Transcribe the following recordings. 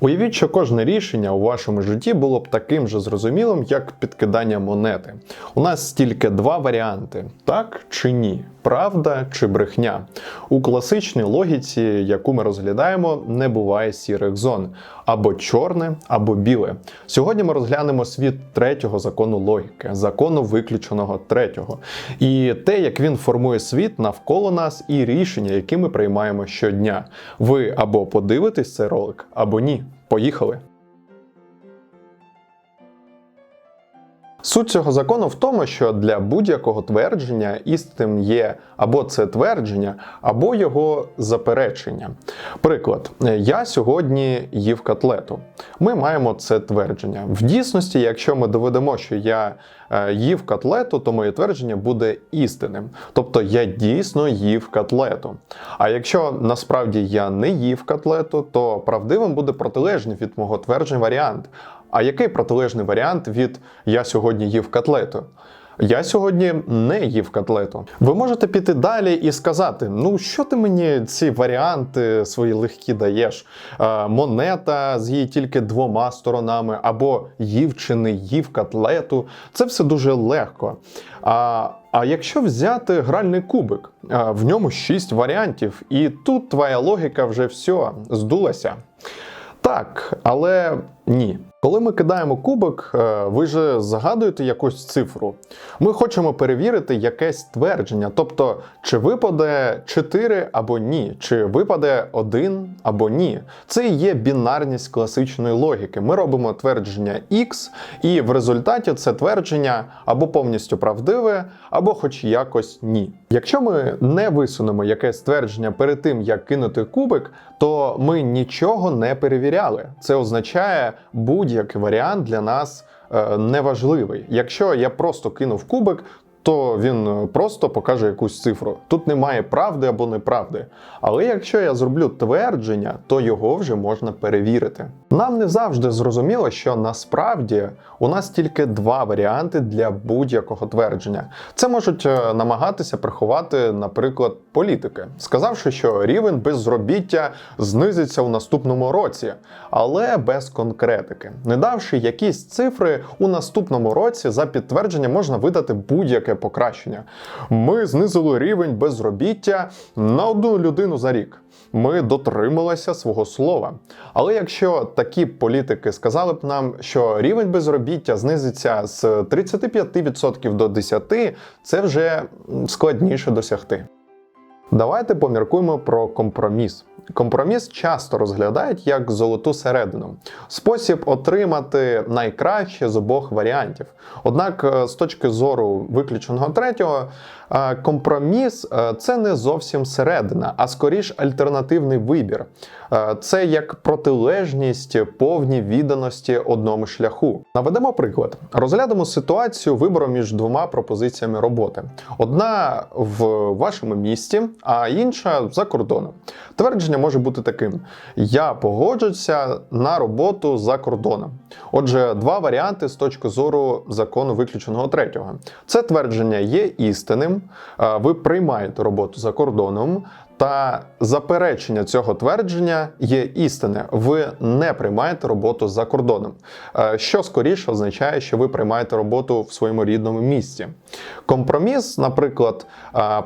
Уявіть, що кожне рішення у вашому житті було б таким же зрозумілим, як підкидання монети. У нас тільки два варіанти: так чи ні, правда чи брехня. У класичній логіці, яку ми розглядаємо, не буває сірих зон або чорне, або біле. Сьогодні ми розглянемо світ третього закону логіки, закону виключеного третього, і те, як він формує світ навколо нас, і рішення, які ми приймаємо щодня. Ви або подивитесь цей ролик, або ні. Поїхали. Суть цього закону в тому, що для будь-якого твердження істинним є або це твердження, або його заперечення. Приклад, я сьогодні їв котлету. Ми маємо це твердження. В дійсності, якщо ми доведемо, що я е, їв котлету, то моє твердження буде істинним. Тобто я дійсно їв котлету. А якщо насправді я не їв котлету, то правдивим буде протилежний від мого твердження варіант. А який протилежний варіант від я сьогодні їв котлету? Я сьогодні не їв котлету. Ви можете піти далі і сказати: ну що ти мені ці варіанти свої легкі даєш? Е, монета з її тільки двома сторонами, або їв чи не їв котлету. Це все дуже легко. А, а якщо взяти гральний кубик, е, в ньому шість варіантів, і тут твоя логіка вже все здулася. Так, але ні. Коли ми кидаємо кубик, е, ви же загадуєте якусь цифру. Ми хочемо перевірити якесь твердження, тобто, чи випаде 4 або ні, чи випаде 1 або ні. Це і є бінарність класичної логіки. Ми робимо твердження X, і в результаті це твердження або повністю правдиве, або хоч якось ні. Якщо ми не висунемо якесь твердження перед тим, як кинути кубик, то ми нічого не перевіряли. Це означає, будь-який варіант для нас е, неважливий. Якщо я просто кинув кубик, то він е, просто покаже якусь цифру. Тут немає правди або неправди. Але якщо я зроблю твердження, то його вже можна перевірити. Нам не завжди зрозуміло, що насправді у нас тільки два варіанти для будь-якого твердження. Це можуть е, намагатися приховати, наприклад, політики, сказавши, що рівень безробіття знизиться у наступному році, але без конкретики, не давши якісь цифри у наступному році за підтвердження можна видати будь-яке покращення. Ми знизили рівень безробіття на одну людину за рік. Ми дотрималися свого слова. Але якщо такі політики сказали б нам, що рівень безробіття знизиться з 35% до 10%, це вже складніше досягти. Давайте поміркуємо про компроміс. Компроміс часто розглядають як золоту середину, спосіб отримати найкраще з обох варіантів. Однак, е, з точки зору виключеного третього, е, компроміс е, це не зовсім середина, а скоріш альтернативний вибір. Це як протилежність повній відданості одному шляху. Наведемо приклад: розглянемо ситуацію вибору між двома пропозиціями роботи: одна в вашому місті, а інша за кордоном. Твердження може бути таким: я погоджуся на роботу за кордоном. Отже, два варіанти з точки зору закону виключеного третього. Це твердження є істинним, ви приймаєте роботу за кордоном. Та заперечення цього твердження є істине. Ви не приймаєте роботу за кордоном, що скоріше означає, що ви приймаєте роботу в своєму рідному місті. Компроміс, наприклад,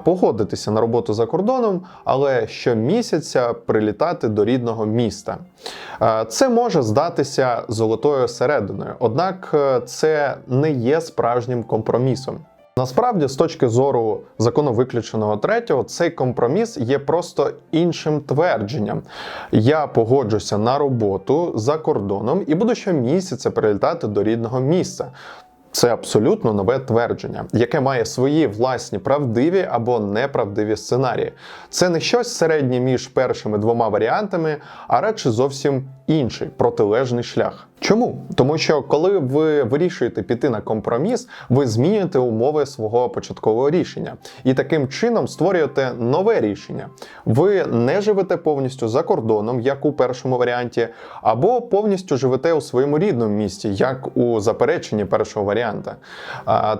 погодитися на роботу за кордоном, але щомісяця прилітати до рідного міста. Це може здатися золотою серединою, однак це не є справжнім компромісом. Насправді, з точки зору закону виключеного третього, цей компроміс є просто іншим твердженням. Я погоджуся на роботу за кордоном і буду щомісяця прилітати до рідного місця. Це абсолютно нове твердження, яке має свої власні правдиві або неправдиві сценарії. Це не щось середнє між першими двома варіантами, а радше зовсім інший протилежний шлях. Чому? Тому що коли ви вирішуєте піти на компроміс, ви змінюєте умови свого початкового рішення і таким чином створюєте нове рішення. Ви не живете повністю за кордоном, як у першому варіанті, або повністю живете у своєму рідному місті, як у запереченні першого варіанта.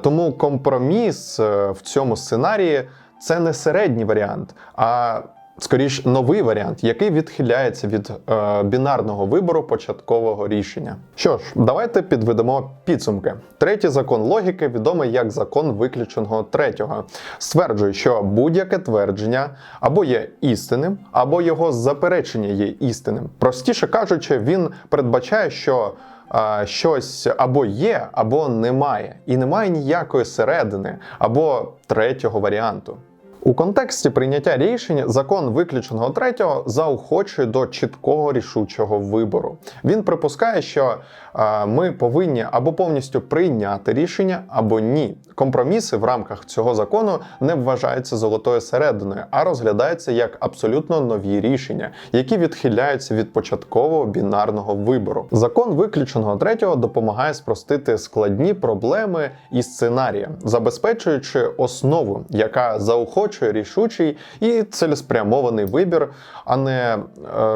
Тому компроміс е, в цьому сценарії це не середній варіант. а скоріш новий варіант, який відхиляється від е, бінарного вибору початкового рішення. Що ж, давайте підведемо підсумки. Третій закон логіки, відомий як закон виключеного третього, стверджує, що будь-яке твердження або є істинним, або його заперечення є істинним. Простіше кажучи, він передбачає, що а, щось або є, або немає, і немає ніякої середини або третього варіанту. У контексті прийняття рішень закон виключеного третього заохочує до чіткого рішучого вибору. Він припускає, що е, ми повинні або повністю прийняти рішення, або ні. Компроміси в рамках цього закону не вважаються золотою серединою, а розглядаються як абсолютно нові рішення, які відхиляються від початкового бінарного вибору. Закон виключеного третього допомагає спростити складні проблеми і сценарії, забезпечуючи основу, яка заохочує рішучий і цілеспрямований вибір, а не е,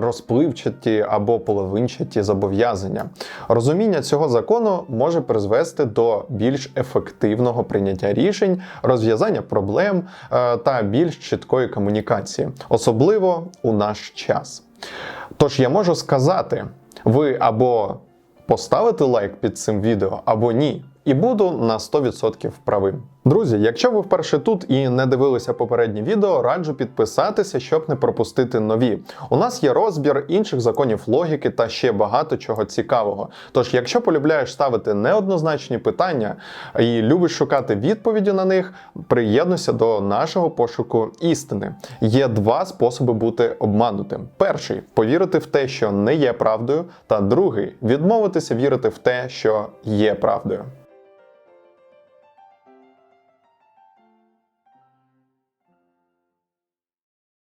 розпливчаті або половинчаті зобов'язання. Розуміння цього закону може призвести до більш ефективного прийняття рішень, розв'язання проблем е, та більш чіткої комунікації, особливо у наш час. Тож я можу сказати, ви або поставите лайк під цим відео, або ні. І буду на 100% правим. Друзі, якщо ви вперше тут і не дивилися попередні відео, раджу підписатися, щоб не пропустити нові. У нас є розбір інших законів логіки та ще багато чого цікавого. Тож, якщо полюбляєш ставити неоднозначні питання і любиш шукати відповіді на них, приєднуйся до нашого пошуку істини. Є два способи бути обманутим: перший повірити в те, що не є правдою, та другий відмовитися вірити в те, що є правдою.